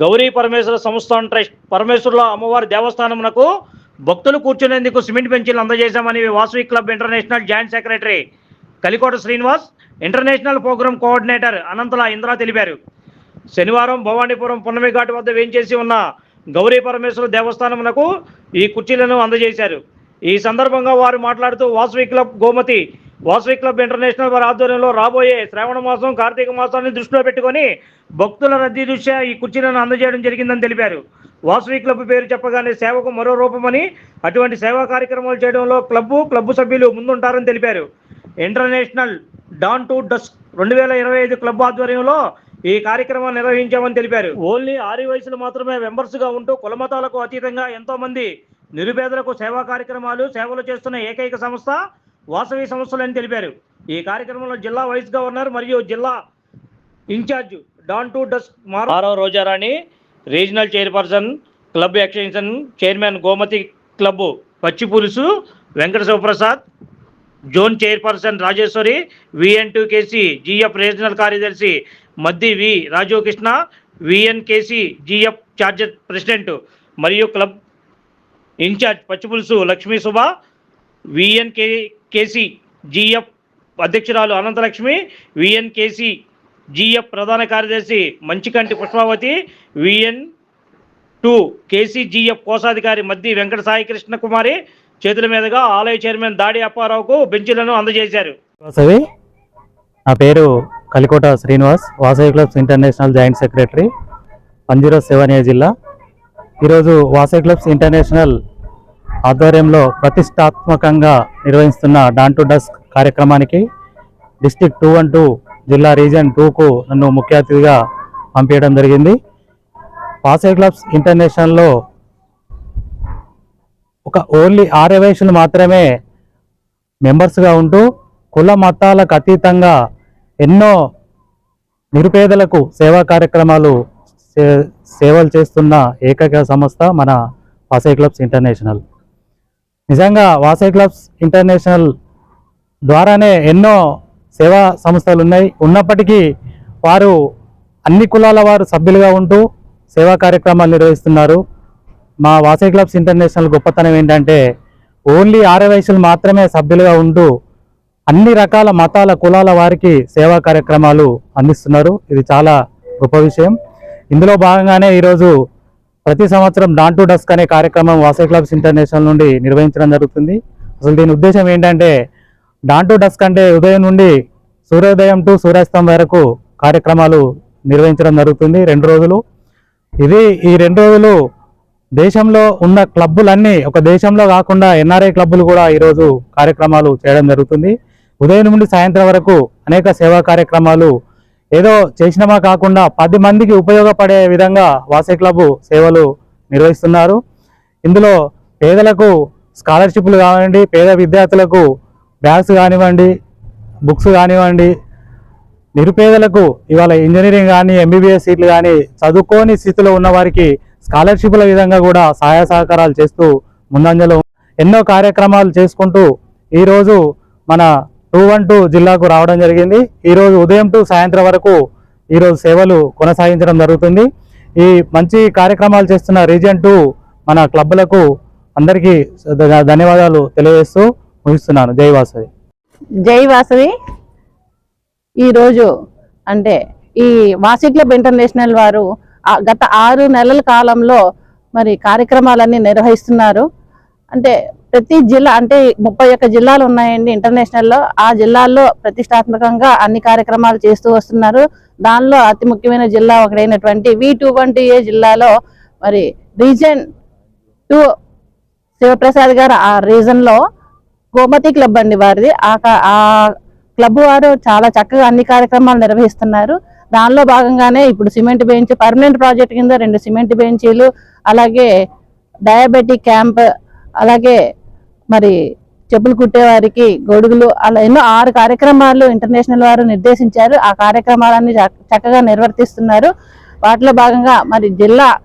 గౌరీ పరమేశ్వర Samsthan trust పరమేశ్వరుల అమ్మవారి దేవస్థానమునకు భక్తులు కూర్చునేందుకు సిమెంట్ బెంచీలు అందజేశామని Vasavi club international joint secretary Kalikota Srinivas international program coordinator Ananthala Indra తెలిపారు. శనివారం భవానీపురం పున్నమి ఘాట్ వద్ద వేంచేసి ఉన్న గౌరీ పరమేశ్వర దేవస్థానమునకు ఈ కుర్చీలను అందజేశారు. ఈ సందర్భంగా వారు మాట్లాడుతూ Vasavi club Gomathi Vasavi club international వారి ఆధ్వర్యంలో రాబోయే శ్రావణ మాసం కార్తీక మాసాన్ని దృష్టిలో పెట్టుకొని భక్తుల రద్దీ దృష్ట్యా ఈ కుర్చీలను అందజేయడం జరిగిందని తెలిపారు. వాసవి క్లబ్ పేరు చెప్పగానే సేవకు మరో రూపమని అటువంటి సేవా కార్యక్రమాలు చేయడంలో క్లబ్బు క్లబ్బు సభ్యులు ముందుంటారని తెలిపారు. ఇంటర్నేషనల్ డాన్ టు డస్క్ రెండు వేల ఇరవై ఐదు క్లబ్ ఆధ్వర్యంలో ఈ కార్యక్రమాన్ని నిర్వహించామని తెలిపారు. ఓన్లీ ఆరు వయసులు మాత్రమే మెంబర్స్గా ఉంటూ కులమతాలకు అతీతంగా ఎంతోమంది నిరుపేదలకు సేవా కార్యక్రమాలు సేవలు చేస్తున్న ఏకైక సంస్థ వాసవి సంస్థలని తెలిపారు. ఈ కార్యక్రమంలో జిల్లా వైస్ గవర్నర్ మరియు జిల్లా in-charge dawn to dusk Marava Rojarani regional chairperson club extension chairman Gomathi club Pachchi Pulusu Venkata Sivaprasad zone chairperson Rajeswari VN two KC GF regional కార్యదర్శి Maddi V Rajeev Krishna VN KC GF charter president మరియు club in-charge Pachchipulusu Lakshmi Subha VN K KC GF అధ్యక్షురాలు Ananthalakshmi VN KC GF ప్రధాన కార్యదర్శి Manchikanti Pushpavathi VN two KCGF కోశాధికారి మద్ది వెంకట సాయి కృష్ణ కుమారి చేతుల మీదుగా ఆలయ chairman దాడి అప్పారావుకు బెంచీలను అందజేశారు. వాసవి నా పేరు Kalikota Srinivas Vasavi clubs international joint secretary one zero seven A జిల్లా. ఈరోజు వాసవి క్లబ్స్ ఇంటర్నేషనల్ ఆధ్వర్యంలో ప్రతిష్టాత్మకంగా నిర్వహిస్తున్న డాన్ టు డస్క్ కార్యక్రమానికి డిస్టిక్ టూ వన్ టూ జిల్లా రీజన్ టూకు నన్ను ముఖ్య అతిథిగా పంపించడం జరిగింది. పాసే క్లబ్స్ ఇంటర్నేషనల్లో ఒక ఓన్లీ ఆర్యవేషులు మాత్రమే మెంబర్స్గా ఉంటూ కుల మతాలకు అతీతంగా ఎన్నో నిరుపేదలకు సేవా కార్యక్రమాలు సే- సేవలు చేస్తున్న ఏకైక సంస్థ మన పాసే క్లబ్స్ ఇంటర్నేషనల్. నిజంగా వాసవి క్లబ్స్ ఇంటర్నేషనల్ ద్వారానే ఎన్నో సేవా సంస్థలు ఉన్నాయి. ఉన్నప్పటికీ వారు అన్ని కులాల వారు సభ్యులుగా ఉంటూ సేవా కార్యక్రమాలు నిర్వహిస్తున్నారు. మా వాసవి క్లబ్స్ ఇంటర్నేషనల్ గొప్పతనం ఏంటంటే ఓన్లీ ఆరవయసులు మాత్రమే సభ్యులుగా ఉంటూ అన్ని రకాల మతాల కులాల వారికి సేవా కార్యక్రమాలు అందిస్తున్నారు. ఇది చాలా గొప్ప విషయం. ఇందులో భాగంగానే ఈరోజు ప్రతి సంవత్సరం డాన్ టు డస్క్ అనే కార్యక్రమం వాసవి క్లబ్స్ ఇంటర్నేషనల్ నుండి నిర్వహించడం జరుగుతుంది. అసలు దీని ఉద్దేశం ఏంటంటే డాన్ టు డస్క్ అంటే ఉదయం నుండి సూర్యోదయం టు సూర్యాస్తం వరకు కార్యక్రమాలు నిర్వహించడం జరుగుతుంది రెండు రోజులు. ఇది ఈ రెండు రోజులు దేశంలో ఉన్న క్లబ్బులన్నీ ఒక దేశంలో కాకుండా ఎన్ఆర్ఐ క్లబ్బులు కూడా ఈరోజు కార్యక్రమాలు చేయడం జరుగుతుంది. ఉదయం నుండి సాయంత్రం వరకు అనేక సేవా కార్యక్రమాలు ఏదో చేసినమా కాకుండా పది మందికి ఉపయోగపడే విధంగా వాసే క్లబ్ సేవలు నిర్వహిస్తున్నారు. ఇందులో పేదలకు స్కాలర్షిప్లు కానివ్వండి పేద విద్యార్థులకు బ్యాగ్స్ కానివ్వండి బుక్స్ కానివ్వండి నిరుపేదలకు ఇవాళ ఇంజనీరింగ్ కానీ ఎంబీబీఎస్ సీట్లు కానీ చదువుకోని స్థితిలో ఉన్న వారికి స్కాలర్షిప్ల విధంగా కూడా సహాయ సహకారాలు చేస్తూ ముందంజలో ఎన్నో కార్యక్రమాలు చేసుకుంటూ ఈరోజు మన టూ వన్ టూ జిల్లాకు రావడం జరిగింది. ఈరోజు ఉదయం టు సాయంత్రం వరకు ఈరోజు సేవలు కొనసాగించడం జరుగుతుంది. ఈ మంచి కార్యక్రమాలు చేస్తున్న రీజన్ టూ మన క్లబ్లకు అందరికీ ధన్యవాదాలు తెలియజేస్తూ ముగిస్తున్నాను. జై వాసవి. జై వాసవి. ఈరోజు అంటే ఈ వాసి క్లబ్ ఇంటర్నేషనల్ వారు ఆ గత ఆరు నెలల కాలంలో మరి కార్యక్రమాలన్నీ నిర్వహిస్తున్నారు. అంటే ప్రతి జిల్లా అంటే ముప్పై ఒక్క జిల్లాలు ఉన్నాయండి ఇంటర్నేషనల్లో. ఆ జిల్లాల్లో ప్రతిష్టాత్మకంగా అన్ని కార్యక్రమాలు చేస్తూ వస్తున్నారు. దానిలో అతి ముఖ్యమైన జిల్లా ఒకటైనటువంటి వి టూ ట్వంటీ ఏ జిల్లాలో మరి రీజన్ టూ శివప్రసాద్ గారు ఆ రీజన్లో గోమతి క్లబ్ అండి వారిది. ఆ క్లబ్ వారు చాలా చక్కగా అన్ని కార్యక్రమాలు నిర్వహిస్తున్నారు. దానిలో భాగంగానే ఇప్పుడు సిమెంట్ బెంచ్ పర్మనెంట్ ప్రాజెక్ట్ కింద రెండు సిమెంట్ బెంచీలు అలాగే డయాబెటిక్ క్యాంప్ అలాగే మరి చెప్పులు కుట్టేవారికి గొడుగులు అలా ఎన్నో ఆరు కార్యక్రమాలు ఇంటర్నేషనల్ వారు నిర్దేశించారు. ఆ కార్యక్రమాలన్నీ చక్కగా నిర్వర్తిస్తున్నారు. వాటిలో భాగంగా మరి జిల్లా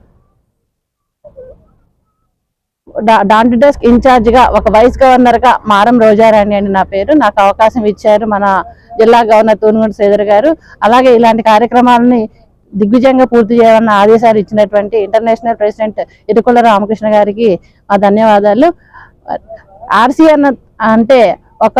డా- డెస్క్ ఇన్ఛార్జ్గా ఒక వైస్ గవర్నర్గా మారం రోజారాణి అని నా పేరు. నాకు అవకాశం ఇచ్చారు మన జిల్లా గవర్నర్ తూనుగుంట శ్రీధర్ గారు. అలాగే ఇలాంటి కార్యక్రమాలని దిగ్విజయంగా పూర్తి చేయాలన్న ఆదేశాలు ఇచ్చినటువంటి ఇంటర్నేషనల్ ప్రెసిడెంట్ ఇరుకుల రామకృష్ణ గారికి మా ధన్యవాదాలు. ఆర్సీ అన్న అంటే ఒక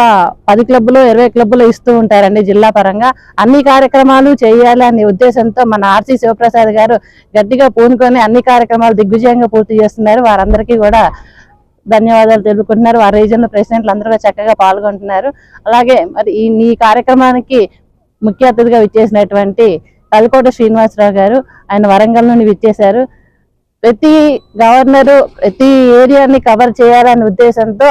పది క్లబ్లో ఇరవై క్లబ్బులు ఇస్తూ ఉంటారండి జిల్లా పరంగా. అన్ని కార్యక్రమాలు చేయాలనే ఉద్దేశంతో మన ఆర్సీ శివప్రసాద్ గారు గట్టిగా పూనుకొని అన్ని కార్యక్రమాలు దిగ్విజయంగా పూర్తి చేస్తున్నారు. వారందరికీ కూడా ధన్యవాదాలు తెలుపుకుంటున్నారు. వారి రీజన్లో ప్రెసిడెంట్లు అందరూ కూడా చక్కగా పాల్గొంటున్నారు. అలాగే మరి ఈ ఈ కార్యక్రమానికి ముఖ్య అతిథిగా విచ్చేసినటువంటి కల్కోట శ్రీనివాసరావు గారు ఆయన వరంగల్ నుండి విచ్చేశారు. ప్రతి గవర్నరు ప్రతి ఏరియాని కవర్ చేయాలనే ఉద్దేశంతో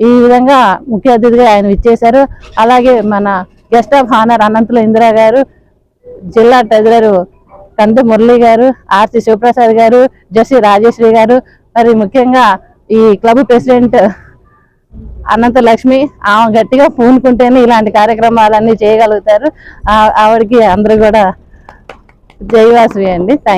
ఈ విధంగా ముఖ్య అతిథిగా ఆయన విచ్చేశారు. అలాగే మన guest of honour Ananthula Indira గారు జిల్లా ట్రెజరర్ కందు మురళి గారు ఆర్సి శివప్రసాద్ గారు జసి రాజేశ్వరి గారు మరి ముఖ్యంగా ఈ క్లబ్ ప్రెసిడెంట్ అనంత లక్ష్మి ఆమె గట్టిగా పూనుకుంటేనే ఇలాంటి కార్యక్రమాలన్నీ చేయగలుగుతారు. ఆవిడకి అందరూ కూడా జైవాసవి అండి. Thank